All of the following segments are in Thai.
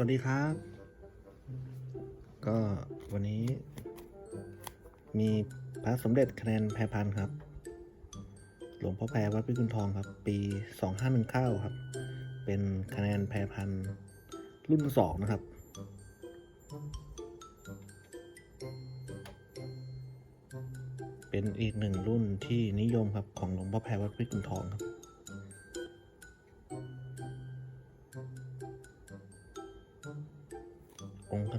วัสดีครับ ก็วันนี้ มีพระสมเด็จคะแนนแพรพันครับ หลวงพ่อแพรวัดพิกุลทองครับ ปี2519ครับ เป็นคะแนนแพรพันรุ่นสองนะครับ เป็นอีกหนึ่งรุ่นที่นิยมครับของหลวงพ่อแพรวัดพิกุลทองครับ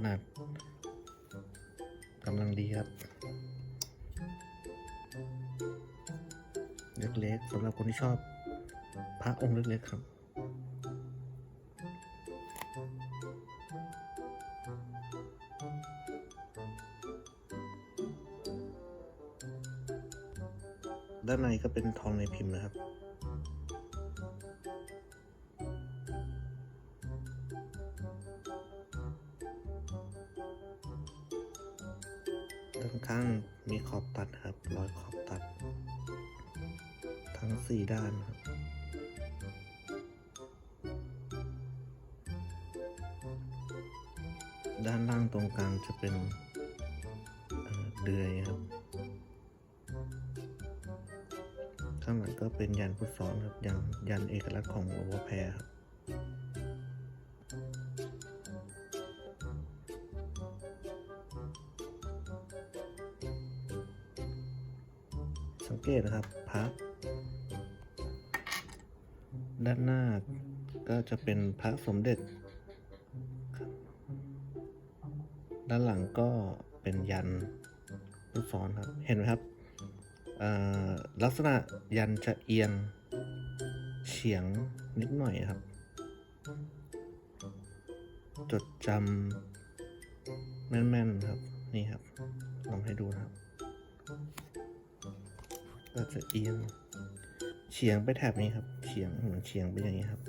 ขนาดกำลังดีครับเล็กๆสำหรับคนที่ชอบพระองค์เล็กๆครับด้านในก็เป็นทองในพิมพ์นะครับ ข้างมีขอบตัดครับ รอยขอบตัด ทั้งสี่ด้านครับ ด้านล่างตรงกลางจะเป็นเเดือยครับ ข้างหลังก็เป็นยันพุทธซ้อนครับยันยันเอกลักษณ์ของหลวงพ่อแพรครับ สังเกตนะครับพระด้านหน้าก็จะเป็นพระสมเด็จครับด้านหลังก็เป็นยันลูกศรครับ เห็นไหมครับ ลักษณะยันจะเอียงเฉียงนิดหน่อยครับ จดจำแม่นๆครับ นี่ครับ ลองให้ดูนะครับ ก็จะเอียงเฉียงไปแถบนี้ครับเฉียงเหมือนเฉียงไปอย่างนี้ครับ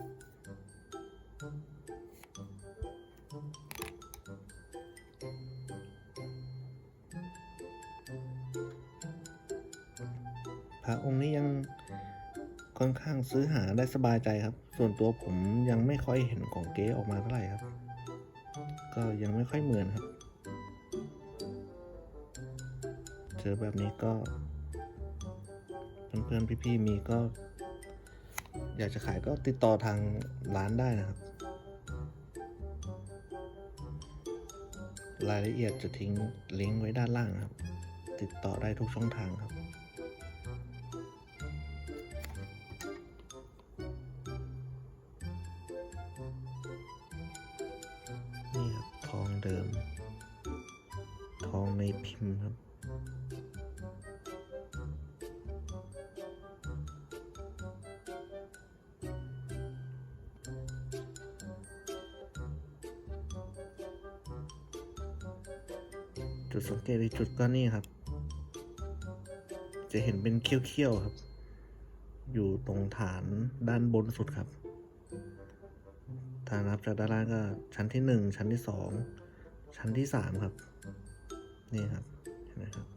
พระองค์นี้ยังค่อนข้างซื้อหาได้สบายใจครับ ส่วนตัวผมยังไม่ค่อยเห็นของเก๊ออกมาเท่าไหร่ครับ ก็ยังไม่ค่อยเหมือนครับ เจอแบบนี้ก็ เพื่อนๆพี่ๆมีก็ อยากจะขายก็ติดต่อทางร้านได้นะครับ รายละเอียดจะทิ้งลิงก์ไว้ด้านล่างนะครับ ติดต่อได้ทุกช่องทางครับนี่ครับทองเดิม ทองในพิมพ์ครับ จุดสังเกตอีกจุดก็นี่ครับ จะเห็นเป็นเขี้ยวๆครับ อยู่ตรงฐานด้านบนสุดครับ ฐานนับจากด้านล่างก็ชั้นที่หนึ่งชั้นที่สองชั้นที่สามครับ นี่ครับเห็นไหมครับ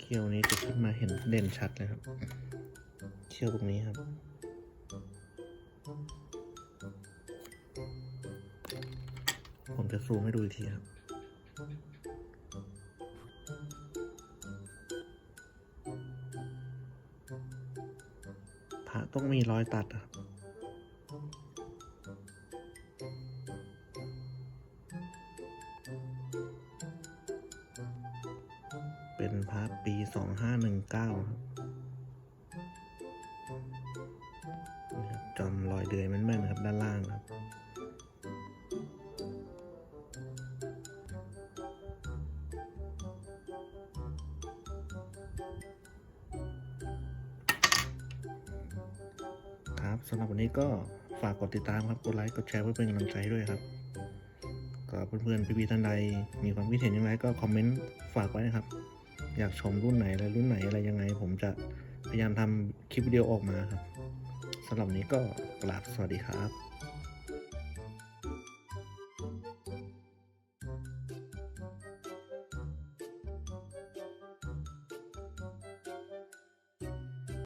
เขี้ยวนี้จะขึ้นมาเห็นเด่นชัดเลยครับเขี้ยวตรงนี้ครับผมจะซูมให้ดูอีกทีครับ พระต้องมีรอยตัดอะครับเป็นพระปีสองห้าหนึ่งเก้าครับนี่ครับจำรอยเดือยแม่นๆครับ ด้านล่างครับ สำหรับวันนี้ก็ฝากกดติดตามครับ กดไลค์ กดแชร์เพื่อเป็นกำลังใจด้วยครับ ก็เพื่อนๆพี่ๆท่านใดมีความคิดเห็นยังไงก็คอมเมนต์ฝากไว้นะครับ อยากชมรุ่นไหนและรุ่นไหนอะไรยังไง ผมจะพยายามทำคลิปวิดีโอออกมาครับสำหรับวันนี้ก็กราบสวัสดีครับ